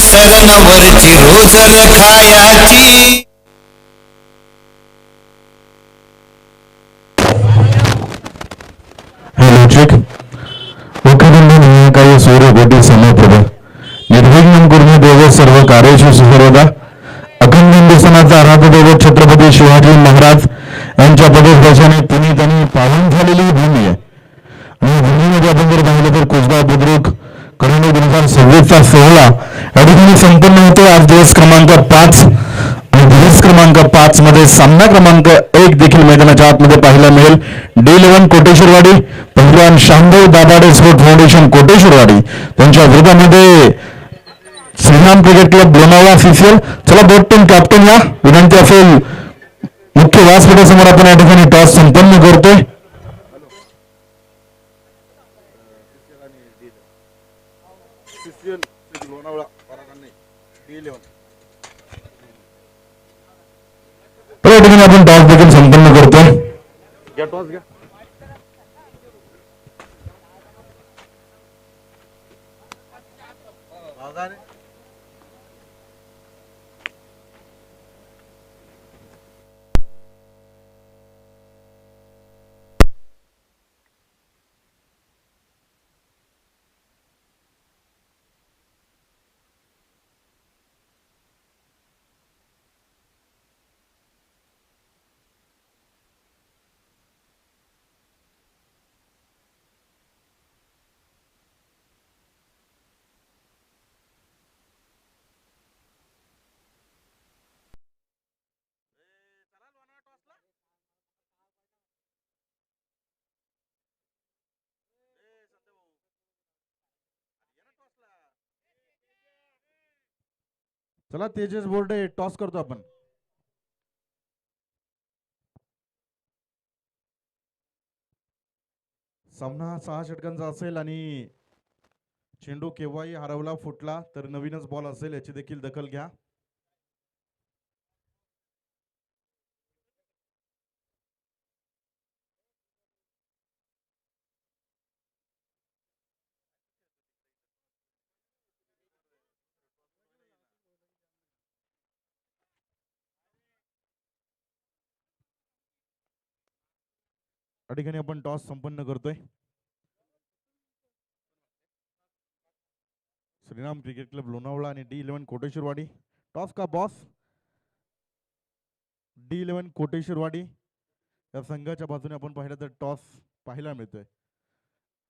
शरणवरची रुजर खायाची सूर्य कोटि समप्रभा निर्विघ्न गुरु देव सर्व कार्येशु सुखदा अखंड दिसनाचा आराध्य देव छत्रपती शिवाजी महाराज यांच्या पदस्पर्शाने पुनीत त्यांनी पालन झालेली भूमी आहे. आणि भूमीमध्ये आपण जर पाहिलं तर कोसगाव बुद्रुक करंडक दोन हजार सव्वीसचा सोहळा या ठिकाणी संपन्न होतो. आज दिवस क्रमांक पाच आणि दिवस क्रमांक पाच मध्ये सामना क्रमांक एक देखील मैदानाच्या आतमध्ये पाहायला मिळेल. D eleven Koteshwarwadi Pahilwan Shambhav Dabhade sport foundation Koteshwarwadi. त्यांच्या विरोधामध्ये Shriram cricket club Lonavala CCL चला बोट टीम कॅप्टन या. विनंती असेल मुख्य व्यासपीठासमोर आपण या ठिकाणी टॉस संपन्न करतोय. या ठिकाणी आपण टॉस देखील संपन्न करतोय. चला तेजस बोर्डे टॉस करतो आपण. सामना सहा षटकांचा असेल आणि चेंडू केव्हाही हरवला फुटला तर नवीनच बॉल असेल याची देखील दखल घ्या. या ठिकाणी आपण टॉस संपन्न करतोय. श्रीराम क्रिकेट क्लब लोणावळा आणि डी इलेव्हन कोटेश्वरवाडी. टॉस का बॉस? D eleven Koteshwarwadi. या संघाच्या बाजूने आपण पाहिलं तर टॉस पाहायला मिळतोय.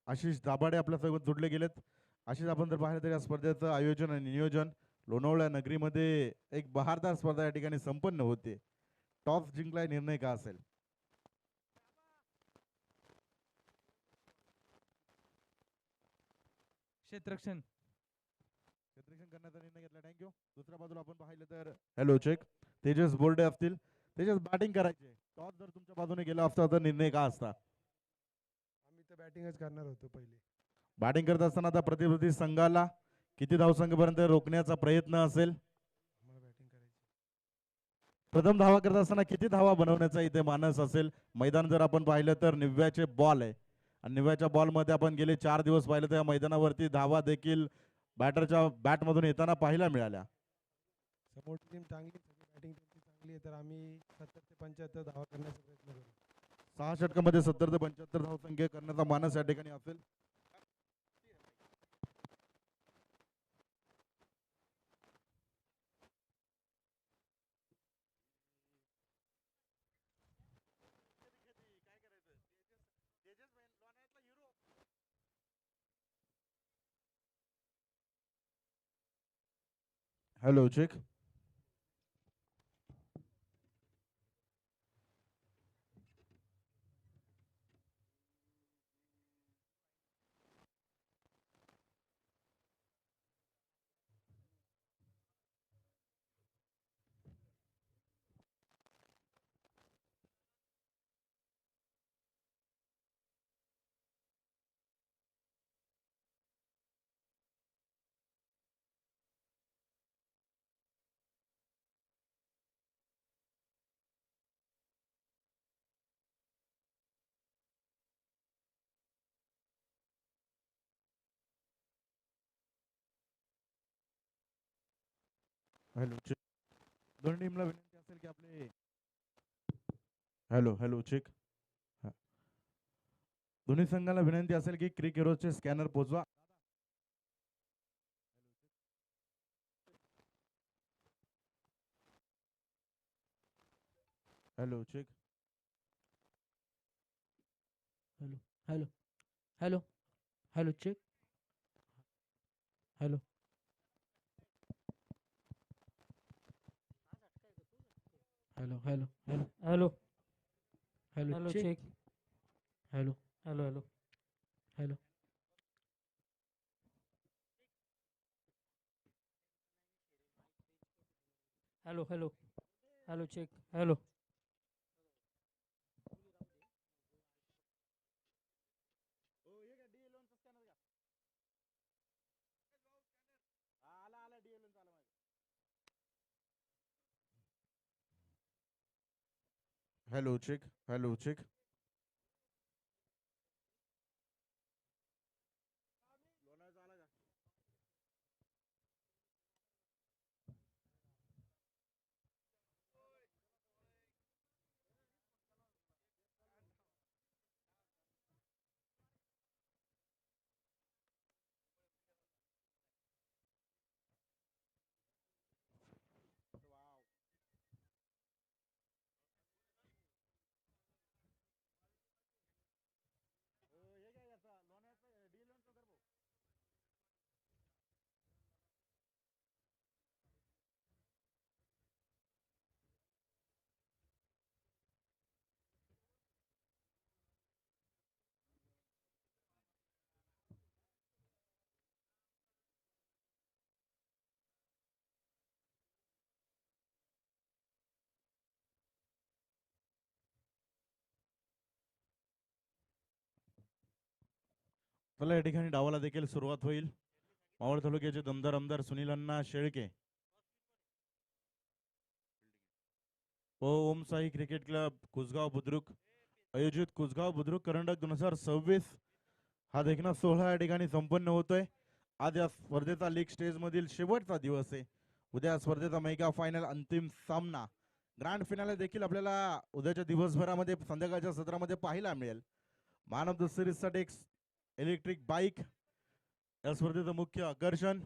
आशिष दाभाडे आपल्यासोबत जोडले गेलेत. आशिष आपण जर पाहिलं तर या स्पर्धेचं आयोजन आणि नियोजन लोणावळा नगरीमध्ये एक बहारदार स्पर्धा या ठिकाणी संपन्न होते. टॉस जिंकलाय निर्णय का असेल? क्षेत्ररक्षण. क्षेत्ररक्षण करण्याचा निर्णय घेतला. थँक्यू दुसऱ्या बाजूला आपण पाहिलं तर हॅलो चेक तेजस बोर्डे असतील. तेजस बॅटिंग करायचे टॉस जर तुमच्या बाजूने गेला असता तर निर्णय का असता? आम्ही तर बॅटिंगच करणार होतो पहिले. बॅटिंग करत असताना आता प्रतिस्पर्धी संघाला किती धावसंख्येपर्यंत रोखण्याचा प्रयत्न असेल? आम्हाला बॅटिंग करायची. प्रथम धावा करत असताना किती धावा बनवण्याचा इथे मानस असेल? मैदान जर आपण पाहिलं तर निव्याचे बॉल आहे. आणि निव्याच्या बॉलमध्ये आपण गेले चार दिवस पाहिलं तर या मैदानावरती धावा देखील बॅटरच्या बॅटमधून येताना पाहायला मिळाल्या. समोरची टीम चांगली बॅटिंग त्यांची चांगली आहे तर आम्ही सत्तर ते पंच्याहत्तर धावा करण्याचा प्रयत्न करू. सहा षटकामध्ये सत्तर ते पंच्याहत्तर धावसंख्या करण्याचा मानस या ठिकाणी असेल. हॅलो चेक हॅलो चेक दोन्ही टीमला विनंती असेल की आपले हॅलो हॅलो चेक दोन्ही संघाला विनंती असेल की क्रिक हिरोजचे स्कॅनर पोचवा. Hello check hello hello hello hello check hello. Hello hello hello hello hello hello check check hello hello hello hello hello hello hello check hello hello check hello चला या ठिकाणी डावाला देखील सुरुवात होईल. मावळ तालुक्याचे दमदार आमदार सुनील अण्णा शेळके. व ओम क्रिकेट क्लब कुसगाव बुद्रुक. आयोजित कुसगाव बुद्रुक करंडक दोन हजार सव्वीस हा देखना सोहळा या ठिकाणी संपन्न होतोय. आज या स्पर्धेचा लीग स्टेज मधील शेवटचा दिवस आहे. उद्या स्पर्धेचा मेगा फायनल अंतिम सामना. ग्रँड फिनाले देखील आपल्याला उद्याच्या दिवसभरामध्ये संध्याकाळच्या सत्रामध्ये पाहायला मिळेल. मॅन ऑफ द सिरीजसाठी एक इलेक्ट्रिक बाईक या स्पर्धेचं मुख्य आकर्षण.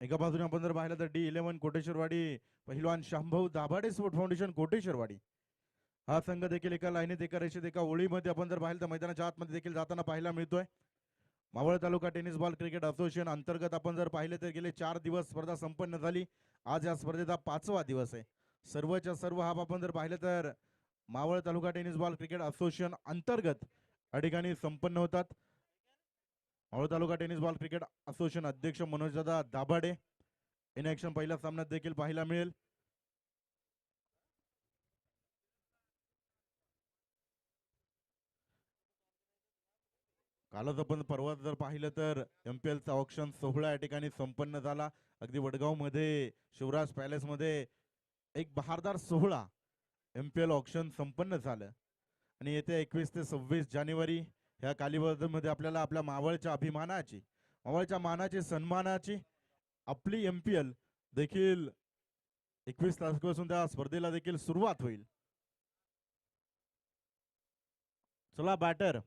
एका बाजूने आपण जर पाहिलं तर D eleven Koteshwarwadi Pahilwan Shambhav Dabhade sport foundation Koteshwarwadi. हा संघ देखील एका लाईनीत एका रेषेत एका ओळीमध्ये आपण जर पाहिलं तर मैदानाच्या आतमध्ये देखील जाताना पाहायला मिळतोय. Maval taluka tennis ball cricket association अंतर्गत आपण जर पाहिले तर गेले चार दिवस स्पर्धा संपन्न झाली. आज या स्पर्धेचा पाचवा दिवस आहे. सर्वच्या सर्व हा आपण जर पाहिलं तर Maval taluka tennis ball cricket association अंतर्गत या ठिकाणी संपन्न होतात. Maval taluka tennis ball cricket association अध्यक्ष मनोजदादा दाभाडे. इन ऍक्शन पहिल्या सामन्यात देखील पाहायला मिळेल. कालच आपण परवा जर पाहिलं तर एम पी एलचा ऑप्शन सोहळा या ठिकाणी संपन्न झाला. अगदी वडगावमध्ये शिवराज पॅलेस मध्ये एक बहारदार सोहळा एम पी एल ऑप्शन संपन्न झालं. आणि येत्या एकवीस ते सव्वीस जानेवारी ह्या कालीबद्दलमध्ये आपल्याला आपल्या मावळच्या अभिमानाची मावळच्या मानाची सन्मानाची आपली एम पी एल देखील एकवीस तारखेपासून त्या स्पर्धेला देखील सुरुवात होईल. चला बॅटर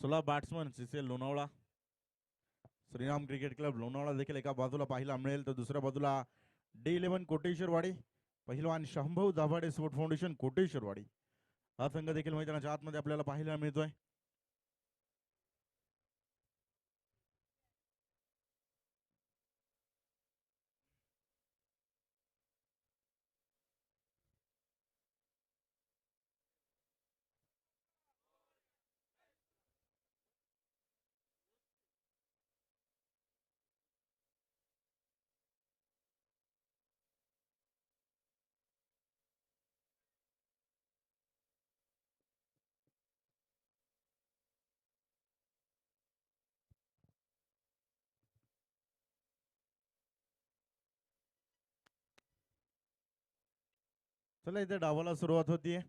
चला batsman CCL Lonavala. Shriram cricket club Lonavala देखील एका बाजूला पाहायला मिळेल. तर दुसऱ्या बाजूला D eleven Koteshwarwadi Pahilwan Shambhav Dabhade sport foundation Koteshwarwadi. हा संघ देखील मैदानाच्या आतमध्ये आपल्याला पाहायला मिळतोय. चला इथे डावाला सुरुवात होतीये.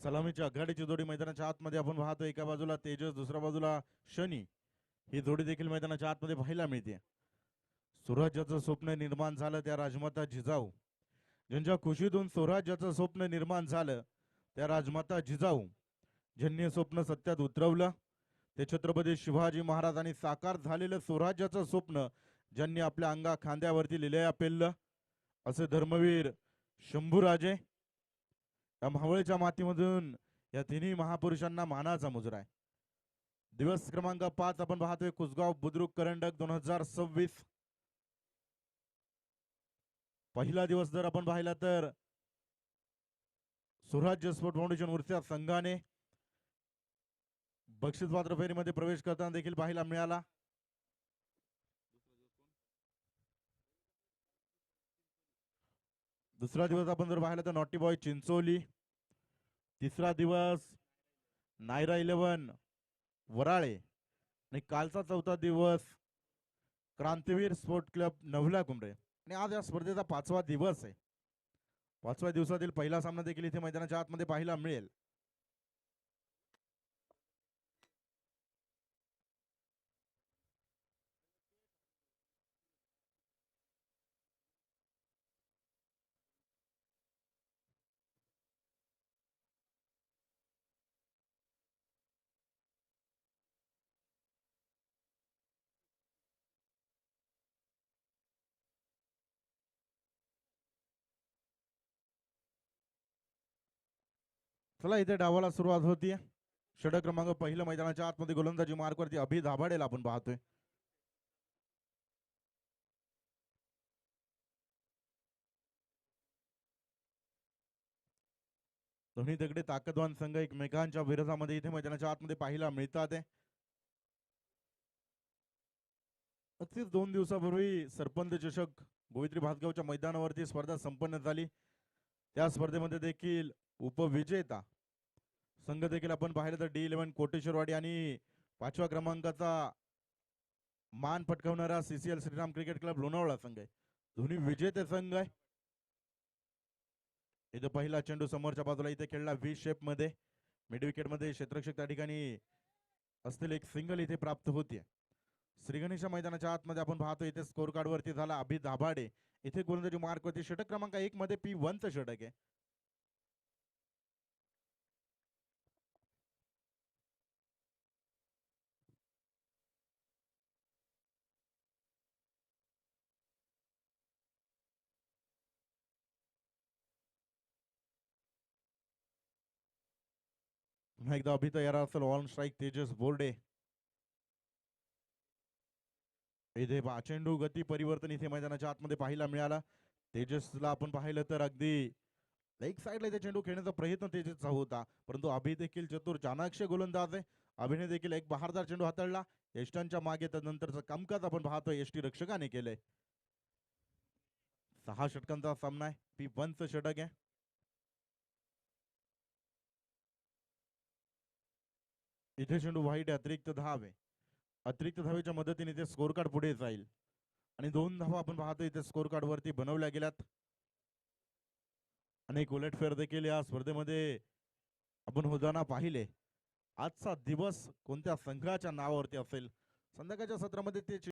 सलामीची आघाडीची जोडी मैदानाच्या आतमध्ये आपण पाहतो. एका बाजूला तेजस दुसऱ्या बाजूला शनी. ही जोडी देखील मैदानाच्या आतमध्ये पाहायला मिळते. स्वराज्याचं स्वप्न निर्माण झालं त्या राजमाता जिजाऊ. ज्यांच्या खुशीतून स्वराज्याचं स्वप्न निर्माण झालं त्या राजमाता जिजाऊ. ज्यांनी स्वप्न सत्यात उतरवलं ते छत्रपती शिवाजी महाराजांनी साकार झालेलं स्वराज्याचं स्वप्न ज्यांनी आपल्या अंगा खांद्यावरती लिहिल्या पेललं असे धर्मवीर शंभूराजे या महावळीच्या मातीमधून या तिन्ही महापुरुषांना मानाचा मुजरा आहे. दिवस क्रमांक पाच आपण पाहतोय कुसगाव बुद्रुक करंडक दोन हजार सव्वीस. पहिला दिवस जर आपण पाहिला तर स्वराज्य स्पोर्ट फाउंडेशन उर्जा संघाने बक्षीस पात्र फेरीमध्ये प्रवेश करताना देखील पाहायला मिळाला. दुसरा दिवस आपण जर पाहिला तर नॉटी बॉय चिंचोली. तिसरा दिवस नायरा इलेवन वराळे. आणि कालचा चौथा दिवस क्रांतीवीर स्पोर्ट क्लब नवला कुंबरे आणि आज या स्पर्धेचा पाचवा दिवस आहे. पाचव्या दिवसातील पहिला सामना देखील इथे मैदानाच्या आतमध्ये पाहायला मिळेल. चला इथे डावाला सुरुवात होती षटक क्रमांक पहिलं मैदानाच्या आतमध्ये गोलंदाजी मार्कवरती अभि धाबाडेला आपण पाहतोय. दोन्ही तिकडे ताकदवान संघ एकमेकांच्या विरोधामध्ये इथे मैदानाच्या आतमध्ये पाहायला मिळतात आहे. अगदीच दोन दिवसापूर्वी सरपंच चषक गोवित्री भातगावच्या मैदानावरती स्पर्धा संपन्न झाली. त्या स्पर्धेमध्ये देखील उपविजेता संघ देखील आपण पाहिलं तर डी इलेव्हन कोटेश्वरवाडी आणि पाचव्या क्रमांकाचा मान पटकावणारा CCL Shriram cricket club Lonavala संघ आहे. दोन्ही विजेते संघ आहे. इथं पहिला चेंडू समोरच्या बाजूला इथे खेळला व्ही शेपमध्ये. मिड विकेटमध्ये क्षेत्रक्षक त्या ठिकाणी असलेले एक सिंगल इथे प्राप्त होते श्रीगणेशा मैदानाच्या आतमध्ये आपण पाहतो इथे स्कोर कार्ड वरती झाला अभि दाभाडे इथे गोलंदाजी मार्क होती. षटक क्रमांक एक मध्ये पी वनचं षटक आहे. पुन्हा एकदा अभि तयार असेल. On strike Tejas Borde. इथे चेंडू गती परिवर्तन इथे मैदानाच्या आतमध्ये पाहायला मिळाला. तेजसला आपण पाहिलं तर अगदी लेग साईडला इथे चेंडू खेळण्याचा प्रयत्न तेजसचा होता. परंतु अभि देखील चतुर चाणाक्ष गोलंदाज आहे. अभिने देखील एक बहारदार चेंडू हाताळला. यष्टांच्या मागे त्यानंतरचं कामकाज आपण पाहतोय. यष्टी रक्षकाने केलंय. सहा षटकांचा सामना आहे. पी वनचं षटक आहे. इथे चेंडू वाईट आहे, अतिरिक्त धाव आहे. अतिरिक्त धावेच्या मदतीने ते स्कोर कार्ड पुढे जाईल. आणि दोन धावा आपण पाहतो इथे स्कोर कार्ड वरती बनवल्या गेल्यात. अनेक उलटफेर देखील या स्पर्धेमध्ये आपण होताना पाहिले. आजचा दिवस कोणत्या संघाच्या नावावरती असेल? संध्याकाळच्या सत्रामध्ये ते